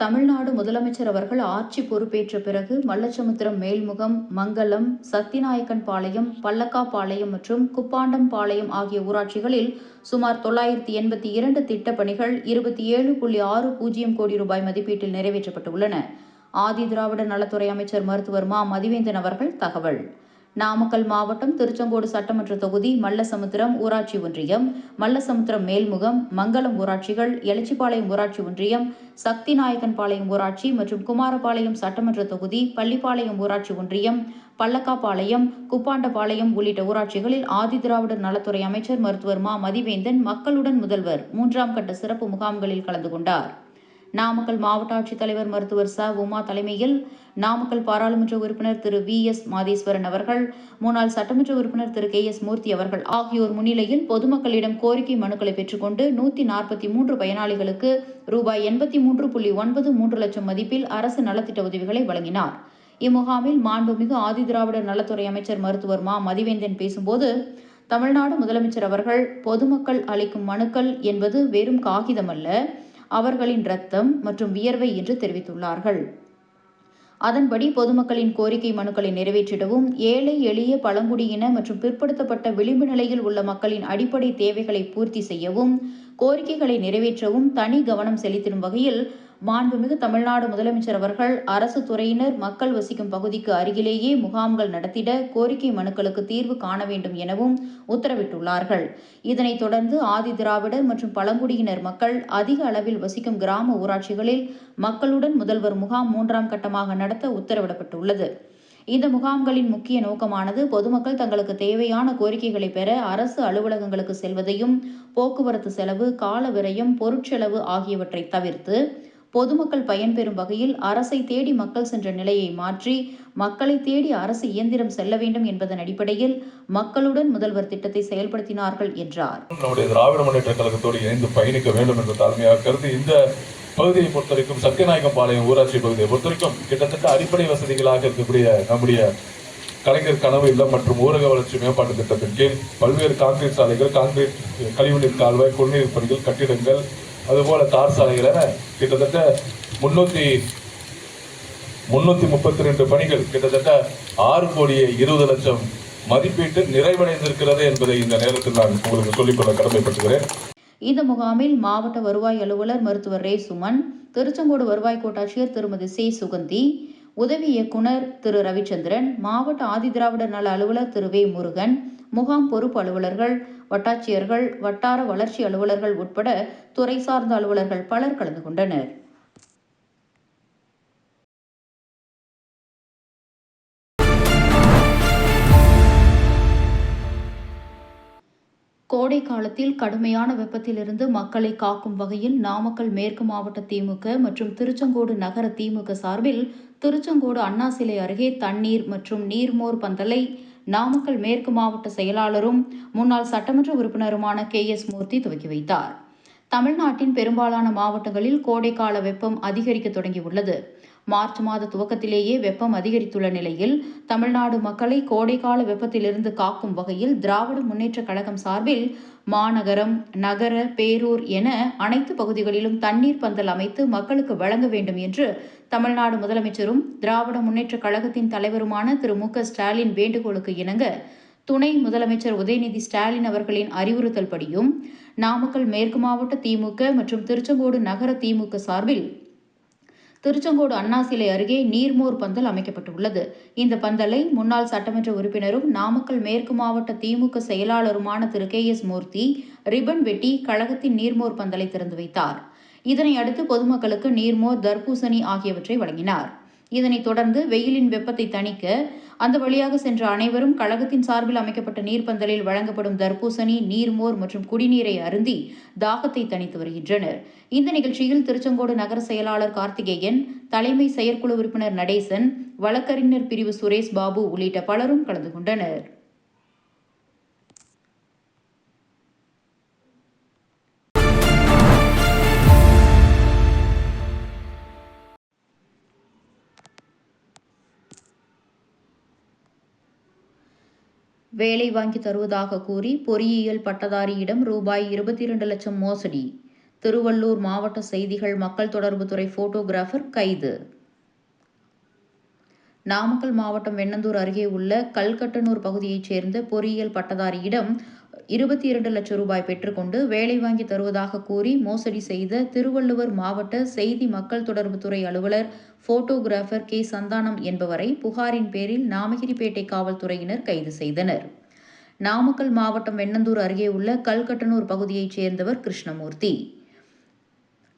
தமிழ்நாடு முதலமைச்சர் அவர்கள் ஆட்சி பொறுப்பேற்ற பிறகு மல்லச்சமுத்திரம் மேல்முகம் மங்கலம் சத்திநாயக்கன் பாளையம் பல்லக்காபாளையம் மற்றும் குப்பாண்டம் பாளையம் ஆகிய ஊராட்சிகளில் சுமார் தொள்ளாயிரத்தி எண்பத்தி இரண்டு திட்டப் பணிகள் இருபத்தி ஏழு புள்ளி ஆறு பூஜ்ஜியம் கோடி ரூபாய் மதிப்பீட்டில் நிறைவேற்றப்பட்டுள்ளன. ஆதி திராவிட நலத்துறை அமைச்சர் மருத்துவர் மா. மதிவேந்தன் அவர்கள் தகவல். நாமக்கல் மாவட்டம் திருச்செங்கோடு சட்டமன்ற தொகுதி மல்லசமுத்திரம் ஊராட்சி ஒன்றியம் மல்லசமுத்திரம் மேல்முகம் மங்கலம் ஊராட்சிகள் எலச்சிபாளையம் ஊராட்சி ஒன்றியம் சக்தி நாயக்கன்பாளையம் ஊராட்சி மற்றும் குமாரபாளையம் சட்டமன்ற தொகுதி பள்ளிப்பாளையம் ஊராட்சி ஒன்றியம் பல்லக்காபாளையம் குப்பாண்டபாளையம் உள்ளிட்ட ஊராட்சிகளில் ஆதிதிராவிடர் நலத்துறை அமைச்சர் மருத்துவர் மா. மதிவேந்தன் மக்களுடன் முதல்வர். மூன்றாம் கட்ட சிறப்பு முகாம்களில் கலந்து கொண்டார். நாமக்கல் மாவட்ட ஆட்சித்தலைவர் மருத்துவர் ச. உமா தலைமையில் நாமக்கல் பாராளுமன்ற உறுப்பினர் திரு. வி. எஸ். மாதேஸ்வரன் அவர்கள் முன்னாள் சட்டமன்ற உறுப்பினர் திரு. கே. எஸ். மூர்த்தி அவர்கள் ஆகியோர் முன்னிலையில் பொதுமக்களிடம் கோரிக்கை மனுக்களை பெற்றுக்கொண்டு நூத்தி நாற்பத்தி மூன்று பயனாளிகளுக்கு ரூபாய் எண்பத்தி மூன்று புள்ளி ஒன்பது மூன்று லட்சம் மதிப்பில் அரசு நலத்திட்ட உதவிகளை வழங்கினார். இம்முகாமில் மாண்புமிகு ஆதிதிராவிடர் நலத்துறை அமைச்சர் மருத்துவர் மா. மதிவேந்தன் பேசும்போது தமிழ்நாடு முதலமைச்சர் அவர்கள் பொதுமக்கள் அளிக்கும் மனுக்கள் என்பது வெறும் காகிதமல்ல அவர்களின் ரத்தம் மற்றும் வியர்வை என்று தெரிவித்துள்ளார்கள். அதன்படி பொதுமக்களின் கோரிக்கை மனுக்களை நிறைவேற்றிடவும் ஏழை எளிய பழங்குடியின மற்றும் பிற்படுத்தப்பட்ட விளிம்பு நிலையில் உள்ள மக்களின் அடிப்படை தேவைகளை பூர்த்தி செய்யவும் கோரிக்கைகளை நிறைவேற்றவும் தனி கவனம் செலுத்திடும் வகையில் மாண்புமிகு தமிழ்நாடு முதலமைச்சர் அவர்கள் அரசு துறையினர் மக்கள் வசிக்கும் பகுதிக்கு அருகிலேயே முகாம்கள் நடத்திட கோரிக்கை மனுக்களுக்கு தீர்வு காண வேண்டும் எனவும் உத்தரவிட்டுள்ளார்கள். இதனைத் தொடர்ந்து ஆதி திராவிடர் மற்றும் பழங்குடியினர் மக்கள் அதிக அளவில் வசிக்கும் கிராம ஊராட்சிகளில் மக்களுடன் முதல்வர் முகாம் மூன்றாம் கட்டமாக நடத்த உத்தரவிடப்பட்டுள்ளது. இந்த முகாம்களின் முக்கிய நோக்கமானது பொதுமக்கள் தங்களுக்கு தேவையான கோரிக்கைகளை பெற அரசு அலுவலகங்களுக்கு செல்வதையும் போக்குவரத்து செலவு கால விரயம் பொருட்செலவு ஆகியவற்றை தவிர்த்து பொதுமக்கள் பயன்பெறும் வகையில் அரசை தேடி மக்கள் சென்ற நிலையை மாற்றி மக்களை தேடி அரசு இயந்திரம் செல்ல வேண்டும் என்பதன் அடிப்படையில் மக்களுடன் முதல்வர் திட்டத்தை செயல்படுத்தினார்கள் என்றார். நம்முடைய திராவிட முன்னேற்ற கழகத்தோடு இணைந்து பயணிக்க வேண்டும் என்ற தலைமையாக கருதி இந்த பகுதியை பொறுத்தவரைக்கும் சத்தியநாயக்கம் பாளையம் ஊராட்சி பகுதியை பொறுத்தவரைக்கும் கிட்டத்தட்ட அடிப்படை வசதிகளாக இருக்கக்கூடிய நம்முடைய கலைஞர் கனவு இல்லம் மற்றும் ஊரக வளர்ச்சி மேம்பாட்டு திட்டத்தின் கீழ் பல்வேறு கான்கிரீட் சாலைகள் கான்கிரீட் கழிவுநீர் கால்வாய் குடிநீர் பணிகள் கட்டிடங்கள் அதுபோல தார் சாலைகள் என கிட்டத்தட்ட முன்னூத்தி முன்னூற்றி முப்பத்தி ரெண்டு பணிகள் கிட்டத்தட்ட ஆறு கோடியே இருபது லட்சம் மதிப்பீட்டு நிறைவடைந்திருக்கிறது என்பதை இந்த நேரத்தில் நான் உங்களுக்கு சொல்லிக்கொள்ள கடமைப்பட்டுகிறேன். இந்த முகாமில் மாவட்ட வருவாய் அலுவலர் மருத்துவர் ரே சுமன் திருச்செங்கோடு வருவாய் கோட்டாட்சியர் திருமதி சி. சுகந்தி உதவி இயக்குனர் திரு. ரவிச்சந்திரன் மாவட்ட ஆதிதிராவிடர் நல அலுவலர் திரு. வே. முருகன் முகாம் பொறுப்பு அலுவலர்கள் வட்டாட்சியர்கள் வட்டார வளர்ச்சி அலுவலர்கள் உட்பட துறை சார்ந்த அலுவலர்கள் பலர் கலந்து கொண்டனர். கோடை காலத்தில் கடுமையான வெப்பத்திலிருந்து மக்களை காக்கும் வகையில் நாமக்கல் மேற்கு மாவட்ட திமுக மற்றும் திருச்செங்கோடு நகர திமுக சார்பில் திருச்செங்கோடு அண்ணா சிலை அருகே தண்ணீர் மற்றும் நீர்மோர் பந்தலை நாமக்கல் மேற்கு மாவட்ட செயலாளரும் முன்னாள் சட்டமன்ற உறுப்பினருமான கே. எஸ். மூர்த்தி துவக்கி வைத்தார். தமிழ்நாட்டின் பெரும்பாலான மாவட்டங்களில் கோடைக்கால வெப்பம் அதிகரிக்க தொடங்கியுள்ளது. மார்ச் மாத துவக்கத்திலேயே வெப்பம் அதிகரித்துள்ள நிலையில் தமிழ்நாடு மக்களை கோடைக்கால வெப்பத்திலிருந்து காக்கும் வகையில் திராவிட முன்னேற்றக் கழகம் சார்பில் மாநகரம் நகர பேரூர் என அனைத்து பகுதிகளிலும் தண்ணீர் பந்தல் அமைத்து மக்களுக்கு வழங்க வேண்டும் என்று தமிழ்நாடு முதலமைச்சரும் திராவிட முன்னேற்றக் கழகத்தின் தலைவருமான திரு. மு. ஸ்டாலின் வேண்டுகோளுக்கு இணங்க துணை முதலமைச்சர் உதயநிதி ஸ்டாலின் அவர்களின் அறிவுறுத்தல் படியும் நாமக்கல் மேற்கு மாவட்ட திமுக மற்றும் திருச்செங்கோடு நகர திமுக சார்பில் திருச்செங்கோடு அண்ணா சிலை அருகே நீர்மோர் பந்தல் அமைக்கப்பட்டுள்ளது. இந்த பந்தலை முன்னாள் சட்டமன்ற உறுப்பினரும் நாமக்கல் மேற்கு மாவட்ட திமுக செயலாளருமான Thiru. K. S. Murthy ribbon வெட்டி கழகத்தின் நீர்மோர் பந்தலை திறந்து வைத்தார். இதனை அடுத்து பொதுமக்களுக்கு நீர்மோர் தர்பூசணி ஆகியவற்றை வழங்கினார். இதனைத் தொடர்ந்து வெயிலின் வெப்பத்தை தணிக்க அந்த வழியாக சென்ற அனைவரும் கழகத்தின் சார்பில் அமைக்கப்பட்ட நீர்ப்பந்தலில் வழங்கப்படும் தர்பூசணி நீர்மோர் மற்றும் குடிநீரை அருந்தி தாகத்தை தணித்து வருகின்றனர். இந்த நிகழ்ச்சியில் திருச்செங்கோடு நகர செயலாளர் கார்த்திகேயன் தலைமை செயற்குழு உறுப்பினர் நடேசன் வழக்கறிஞர் பிரிவு சுரேஷ் பாபு உள்ளிட்ட பலரும் கலந்து கொண்டனர். வேலை வாங்கி தருவதாக கூறி பொறியியல் பட்டதாரியிடம் ரூபாய் இருபத்தி இரண்டு லட்சம் மோசடி. திருவள்ளூர் மாவட்ட செய்திகள் மக்கள் தொடர்புத்துறை போட்டோகிராஃபர் கைது. நாமக்கல் மாவட்டம் வெண்ணந்தூர் அருகே உள்ள கல்கட்டனூர் பகுதியைச் சேர்ந்த பொறியியல் பட்டதாரியிடம் இருபத்தி இரண்டு லட்சம் ரூபாய் பெற்றுக்கொண்டு வேலை வாங்கி தருவதாக கூறி மோசடி செய்த திருவள்ளுவர் மாவட்ட செய்தி மக்கள் தொடர்புத்துறை அலுவலர் போட்டோகிராஃபர் கே. சந்தானம் என்பவரை புகாரின் பேரில் நாமகிரிப்பேட்டை காவல்துறையினர் கைது செய்தனர். நாமக்கல் மாவட்டம் வெண்ணந்தூர் அருகே உள்ள கல்கட்டனூர் பகுதியைச் சேர்ந்தவர் கிருஷ்ணமூர்த்தி.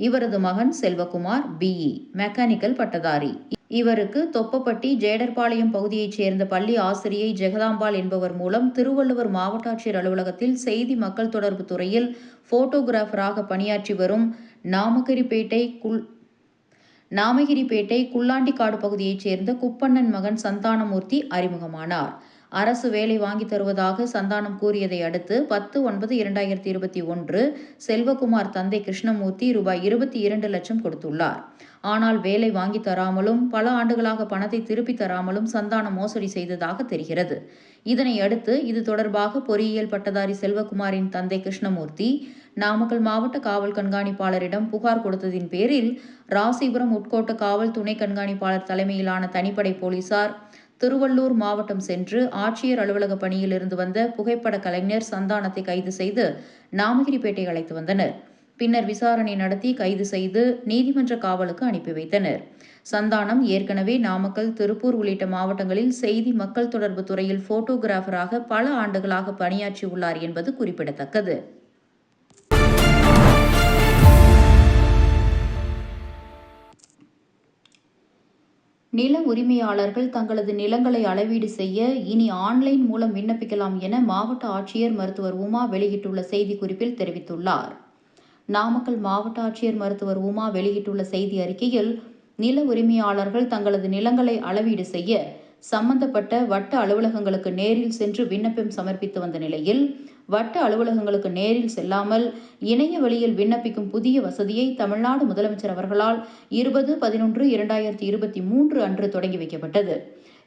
இவரது மகன் செல்வகுமார் பிஇ மெக்கானிக்கல் பட்டதாரி. இவருக்கு தொப்பப்பட்டி ஜேடர்பாளையம் பகுதியைச் சேர்ந்த பள்ளி ஆசிரியை ஜெகதாம்பாள் என்பவர் மூலம் திருவள்ளுவர் மாவட்ட ஆட்சியர் அலுவலகத்தில் செய்தி மக்கள் தொடர்பு துறையில் போட்டோகிராஃபராக பணியாற்றி வரும் நாமகிரிப்பேட்டை குல் நாமகிரிப்பேட்டை குள்ளாண்டிக்காடு பகுதியைச் சேர்ந்த குப்பண்ணன் மகன் சந்தானமூர்த்தி அறிமுகமானார். அரசு வேலை வாங்கி தருவதாக சந்தானம் கூறியதை அடுத்து பத்து ஒன்பது இரண்டாயிரத்தி இருபத்தி ஒன்று செல்வகுமார் தந்தை கிருஷ்ணமூர்த்தி ரூபாய் இருபத்தி இரண்டு லட்சம் கொடுத்துள்ளார். ஆனால் வேலை வாங்கி தராமலும் பல ஆண்டுகளாக பணத்தை திருப்பி தராமலும் சந்தானம் மோசடி செய்ததாக தெரிகிறது. இதனை அடுத்து இது தொடர்பாக பொறியியல் பட்டதாரி செல்வகுமாரின் தந்தை கிருஷ்ணமூர்த்தி நாமக்கல் மாவட்ட காவல் கண்காணிப்பாளரிடம் புகார் கொடுத்ததின் பேரில் ராசிபுரம் உட்கோட்ட காவல் துணை கண்காணிப்பாளர் தலைமையிலான தனிப்படை போலீசார் திருவள்ளூர் மாவட்டம் சென்று ஆட்சியர் அலுவலக பணியில் இருந்து வந்த புகைப்பட கலைஞர் சந்தானத்தை கைது செய்து நாமகிரிப்பேட்டை அழைத்து வந்தனர். பின்னர் விசாரணை நடத்தி கைது செய்து நீதிமன்ற காவலுக்கு அனுப்பி வைத்தனர். சந்தானம் ஏற்கனவே நாமக்கல் திருப்பூர் உள்ளிட்ட மாவட்டங்களில் செய்தி மக்கள் தொடர்பு துறையில் போட்டோகிராஃபராக பல ஆண்டுகளாக பணியாற்றியுள்ளார் என்பது குறிப்பிடத்தக்கது. நில உரிமையாளர்கள் தங்களது நிலங்களை அளவீடு செய்ய இனி ஆன்லைன் மூலம் விண்ணப்பிக்கலாம் என மாவட்ட ஆட்சியர் மருத்துவர் உமா வெளியிட்டுள்ள செய்திக்குறிப்பில் தெரிவித்துள்ளார். நாமக்கல் மாவட்ட ஆட்சியர் மருத்துவர் உமா வெளியிட்டுள்ள செய்தி அறிக்கையில் நில உரிமையாளர்கள் தங்களது நிலங்களை அளவீடு செய்ய சம்பந்தப்பட்ட வட்ட அலுவலகங்களுக்கு நேரில் சென்று விண்ணப்பம் சமர்ப்பித்து வந்த நிலையில் வட்ட அலுவலகங்களுக்கு நேரில் செல்லாமல் இணைய வழியில் விண்ணப்பிக்கும் புதிய வசதியை தமிழ்நாடு முதலமைச்சர் அவர்களால் இருபது பதினொன்று இரண்டாயிரத்தி இருபத்தி மூன்று அன்று தொடங்கி வைக்கப்பட்டது.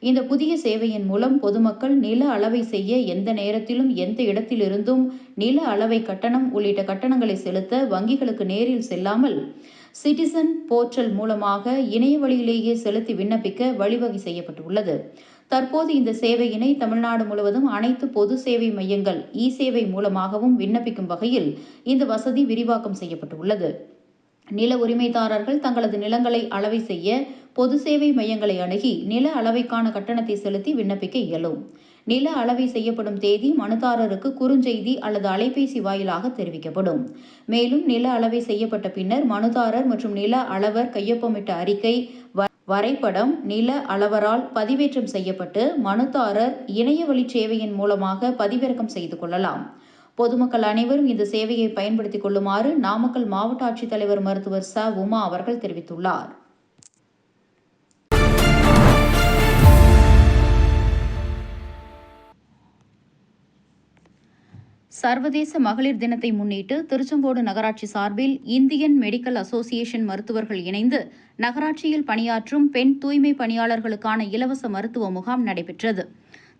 இந்த புதிய சேவையின் மூலம் பொதுமக்கள் நில அளவை செய்ய எந்த நேரத்திலும் எந்த இடத்திலிருந்தும் நில அளவை கட்டணம் உள்ளிட்ட கட்டணங்களை செலுத்த வங்கிகளுக்கு நேரில் செல்லாமல் சிட்டிசன் போர்ட்டல் மூலமாக இணைய வழியிலேயே செலுத்தி விண்ணப்பிக்க வழிவகை செய்யப்பட்டுள்ளது. தற்போது இந்த சேவையினை தமிழ்நாடு முழுவதும் அனைத்து பொது சேவை மையங்கள் இ சேவை மூலமாகவும் விண்ணப்பிக்கும் வகையில் இந்த வசதி விரிவாக்கம் செய்யப்பட்டுள்ளது. நில உரிமைதாரர்கள் தங்களது நிலங்களை அளவை செய்ய பொது சேவை மையங்களை அணுகி நில அளவைக்கான கட்டணத்தை செலுத்தி விண்ணப்பிக்க இயலும். நில அளவை செய்யப்படும் தேதி மனுதாரருக்கு குறுஞ்செய்தி அல்லது அலைபேசி வாயிலாக தெரிவிக்கப்படும். மேலும் நில அளவை செய்யப்பட்ட பின்னர் மனுதாரர் மற்றும் நில அளவர் கையொப்பமிட்ட அறிக்கை வ- வரைபடம் நில அளவரால் பதிவேற்றம் செய்யப்பட்டு மனுதாரர் இணையவழி சேவையின் மூலமாக பதிவிறக்கம் செய்து கொள்ளலாம். பொதுமக்கள் அனைவரும் இந்த சேவையை பயன்படுத்திக் கொள்ளுமாறு நாமக்கல் மாவட்ட ஆட்சித்தலைவர் மருத்துவர் ச. உமா அவர்கள் தெரிவித்துள்ளார். சர்வதேச மகளிர் தினத்தை முன்னிட்டு திருச்செங்கோடு நகராட்சி சார்பில் இந்தியன் மெடிக்கல் அசோசியேஷன் மருத்துவர்கள் இணைந்து நகராட்சியில் பணியாற்றும் பெண் தூய்மை பணியாளர்களுக்கான இலவச மருத்துவ முகாம் நடைபெற்றது.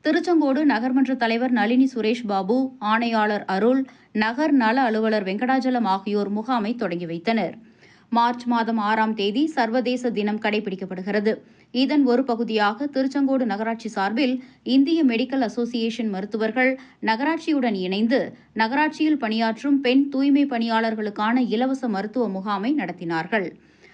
திருச்செங்கோடு நகர்மன்ற தலைவர் நளினி சுரேஷ் பாபு ஆணையாளர் அருள் நகர் நல அலுவலர் வெங்கடாஜலம் ஆகியோர் முகாமை தொடங்கி வைத்தனர். மார்ச் மாதம் ஆறாம் தேதி சர்வதேச தினம் கடைபிடிக்கப்படுகிறது. இதன் ஒரு பகுதியாக திருச்செங்கோடு நகராட்சி சார்பில் இந்திய மெடிக்கல் அசோசியேஷன் மருத்துவர்கள் நகராட்சியுடன் இணைந்து நகராட்சியில் பணியாற்றும் பெண் தூய்மை பணியாளர்களுக்கான இலவச மருத்துவ முகாமை நடத்தினார்கள்.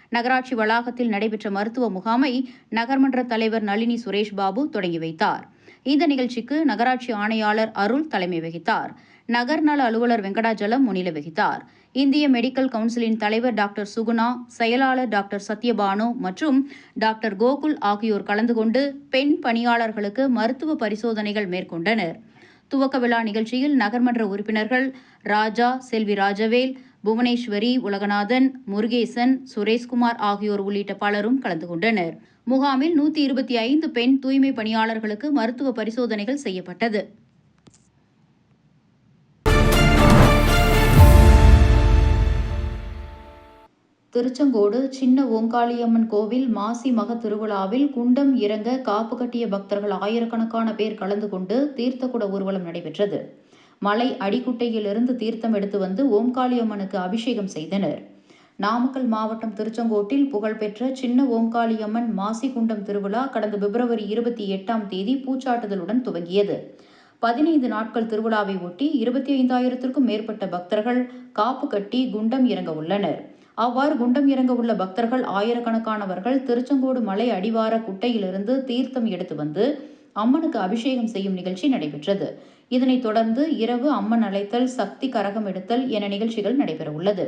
நகராட்சி வளாகத்தில் நடைபெற்ற மருத்துவ முகாமை நகர்மன்ற தலைவர் நளினி சுரேஷ் பாபு தொடங்கி வைத்தார். இந்த நிகழ்ச்சிக்கு நகராட்சி ஆணையாளர் அருள் தலைமை வகித்தார். நகர் நல அலுவலர் வெங்கடாஜலம் முன்னிலை வகித்தார். இந்திய மெடிக்கல் கவுன்சிலின் தலைவர் டாக்டர் சுகுணா செயலாளர் டாக்டர் சத்யபானு மற்றும் டாக்டர் கோகுல் ஆகியோர் கலந்து கொண்டு பெண் பணியாளர்களுக்கு மருத்துவ பரிசோதனைகள் மேற்கொண்டனர். துவக்க விழா நிகழ்ச்சியில் நகர்மன்ற உறுப்பினர்கள் ராஜா செல்வி ராஜவேல் புவனேஸ்வரி உலகநாதன் முருகேசன் சுரேஷ்குமார் ஆகியோர் உள்ளிட்ட பலரும் கலந்து கொண்டனர். முகாமில் நூற்றி இருபத்தி ஐந்து பெண் தூய்மை பணியாளர்களுக்கு மருத்துவ பரிசோதனைகள் செய்யப்பட்டது. திருச்செங்கோடு சின்ன ஓங்காளியம்மன் கோவில் மாசி மக திருவிழாவில் குண்டம் இறங்க காப்பு கட்டிய பக்தர்கள் ஆயிரக்கணக்கான பேர் கலந்து கொண்டு தீர்த்தக்குட ஊர்வலம் நடைபெற்றது. மலை அடிக்குட்டையிலிருந்து தீர்த்தம் எடுத்து வந்து ஓம்காளியம்மனுக்கு அபிஷேகம் செய்தனர். நாமக்கல் மாவட்டம் திருச்செங்கோட்டில் புகழ்பெற்ற சின்ன ஓம்காளியம்மன் மாசிகுண்டம் திருவிழா கடந்த பிப்ரவரி இருபத்தி எட்டாம் தேதி பூச்சாட்டுதலுடன் துவங்கியது. பதினைந்து நாட்கள் திருவிழாவை ஒட்டி இருபத்தி ஐந்தாயிரத்திற்கும் மேற்பட்ட பக்தர்கள் காப்பு கட்டி குண்டம் இறங்க உள்ளனர். அவ்வாறு குண்டம் இறங்க உள்ள பக்தர்கள் ஆயிரக்கணக்கானவர்கள் திருச்செங்கோடு மலை அடிவார குட்டையிலிருந்து தீர்த்தம் எடுத்து வந்து அம்மனுக்கு அபிஷேகம் செய்யும் நிகழ்ச்சி நடைபெற்றது. இதனைத் தொடர்ந்து இரவு அம்மன் அழைத்தல் சக்தி கரகம் எடுத்தல் என நிகழ்ச்சிகள் நடைபெற உள்ளது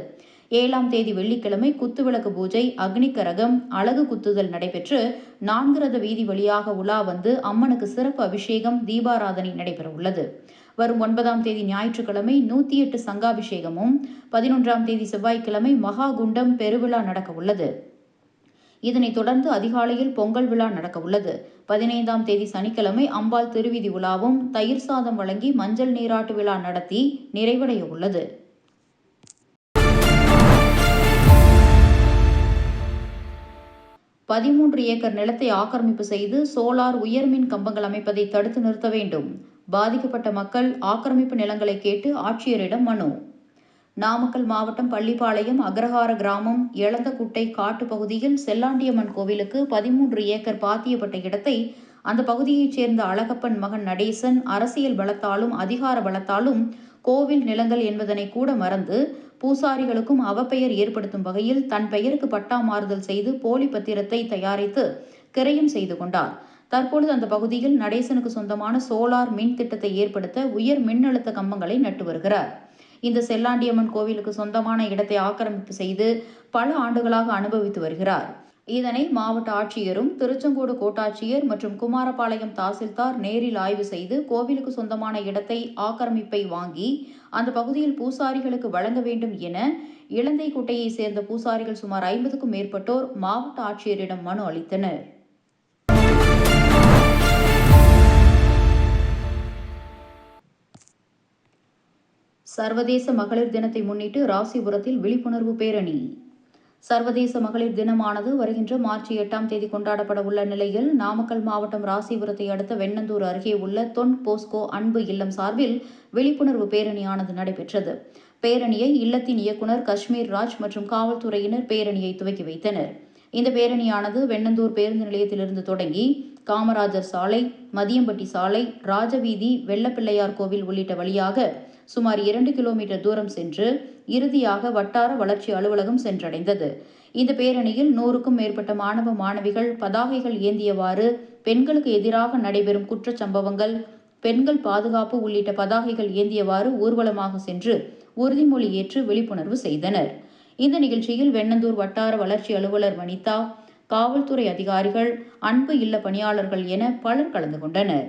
ஏழாம் தேதி வெள்ளிக்கிழமை குத்துவிளக்கு பூஜை அக்னி கரகம் அழகு குத்துதல் நடைபெற்று நான்கு ரத வீதி வழியாக உலா வந்து அம்மனுக்கு சிறப்பு அபிஷேகம் தீபாராதனை நடைபெற உள்ளது வரும் ஒன்பதாம் தேதி ஞாயிற்றுக்கிழமை நூற்றி எட்டு சங்காபிஷேகமும் பதினொன்றாம் தேதி செவ்வாய்க்கிழமை மகா குண்டம் பெருவிழா நடக்க உள்ளது இதனைத் தொடர்ந்து அதிகாலையில் பொங்கல் விழா நடக்க உள்ளது பதினைந்தாம் தேதி சனிக்கிழமை அம்பாள் திருவிதி உலாவும் தயிர் சாதம் வழங்கி மஞ்சள் நீராட்டு விழா நடத்தி நிறைவடைய உள்ளது பதிமூன்று ஏக்கர் நிலத்தை ஆக்கிரமிப்பு செய்து சோலார் உயர்மின் கம்பங்கள் அமைப்பதை தடுத்து நிறுத்த வேண்டும். பாதிக்கப்பட்ட மக்கள் ஆக்கிரமிப்பு நிலங்களை கேட்டு ஆட்சியரிடம் மனு. நாமக்கல் மாவட்டம் பள்ளிப்பாளையம் அக்ரஹார கிராமம் எளந்தக்குட்டை காட்டு பகுதியில் செல்லாண்டியம்மன் கோவிலுக்கு பதிமூன்று ஏக்கர் பாத்தியப்பட்ட இடத்தை அந்த பகுதியைச் சேர்ந்த அழகப்பன் மகன் நடேசன் அரசியல் பலத்தாலும் அதிகார பலத்தாலும் கோவில் நிலங்கள் என்பதனை கூட மறந்து பூசாரிகளுக்கும் அவப்பெயர் ஏற்படுத்தும் வகையில் தன் பெயருக்கு பட்டா மாறுதல் செய்து போலி பத்திரத்தை தயாரித்து கிரையும் செய்து கொண்டார். தற்பொழுது அந்த பகுதியில் நடேசனுக்கு சொந்தமான சோலார் மின் திட்டத்தை ஏற்படுத்த உயர் மின்னழுத்த கம்பங்களை நட்டு வருகிறார். இந்த செல்லாண்டியம்மன் கோவிலுக்கு சொந்தமான இடத்தை ஆக்கிரமிப்பு செய்து பல ஆண்டுகளாக அனுபவித்து வருகிறார். இதனை மாவட்ட ஆட்சியரும் திருச்செங்கோடு கோட்டாட்சியர் மற்றும் குமாரபாளையம் தாசில்தார் நேரில் ஆய்வு செய்து கோவிலுக்கு சொந்தமான இடத்தை ஆக்கிரமிப்பை வாங்கி அந்த பகுதியில் பூசாரிகளுக்கு வழங்க வேண்டும் என இலந்தை குட்டையைச் சேர்ந்த பூசாரிகள் சுமார் ஐம்பதுக்கும் மேற்பட்டோர் மாவட்ட ஆட்சியரிடம் மனு அளித்தனர். சர்வதேச மகளிர் தினத்தை முன்னிட்டு ராசிபுரத்தில் விழிப்புணர்வு பேரணி. சர்வதேச மகளிர் தினமானது வருகின்ற மார்ச் எட்டாம் தேதி கொண்டாடப்பட உள்ள நிலையில் நாமக்கல் மாவட்டம் ராசிபுரத்தை அடுத்த வெண்ணந்தூர் அருகே உள்ள தொன் போஸ்கோ அன்பு இல்லம் சார்பில் விழிப்புணர்வு பேரணியானது நடைபெற்றது. பேரணியை இல்லத்தின் இயக்குனர் காஷ்மீர் ராஜ் மற்றும் காவல்துறையினர் பேரணியை துவக்கி வைத்தனர். இந்த பேரணியானது வெண்ணந்தூர் பேருந்து நிலையத்திலிருந்து தொடங்கி காமராஜர் சாலை மதியம்பட்டி சாலை ராஜவீதி வெள்ளப்பிள்ளையார் கோவில் உள்ளிட்ட வழியாக சுமார் இரண்டு கிலோமீட்டர் தூரம் சென்று இறுதியாக வட்டார வளர்ச்சி அலுவலகம் சென்றடைந்தது. இந்த பேரணியில் நூறுக்கும் மேற்பட்ட மாணவ மாணவிகள் பதாகைகள் ஏந்தியவாறு பெண்களுக்கு எதிராக நடைபெறும் குற்றச்சம்பவங்கள் பெண்கள் பாதுகாப்பு உள்ளிட்ட பதாகைகள் ஏந்தியவாறு ஊர்வலமாக சென்று உறுதிமொழி ஏற்று விழிப்புணர்வு செய்தனர். இந்த நிகழ்ச்சியில் வெண்ணந்தூர் வட்டார வளர்ச்சி அலுவலர் வனிதா காவல்துறை அதிகாரிகள் அன்பு இல்ல பணியாளர்கள் என பலர் கலந்து கொண்டனர்.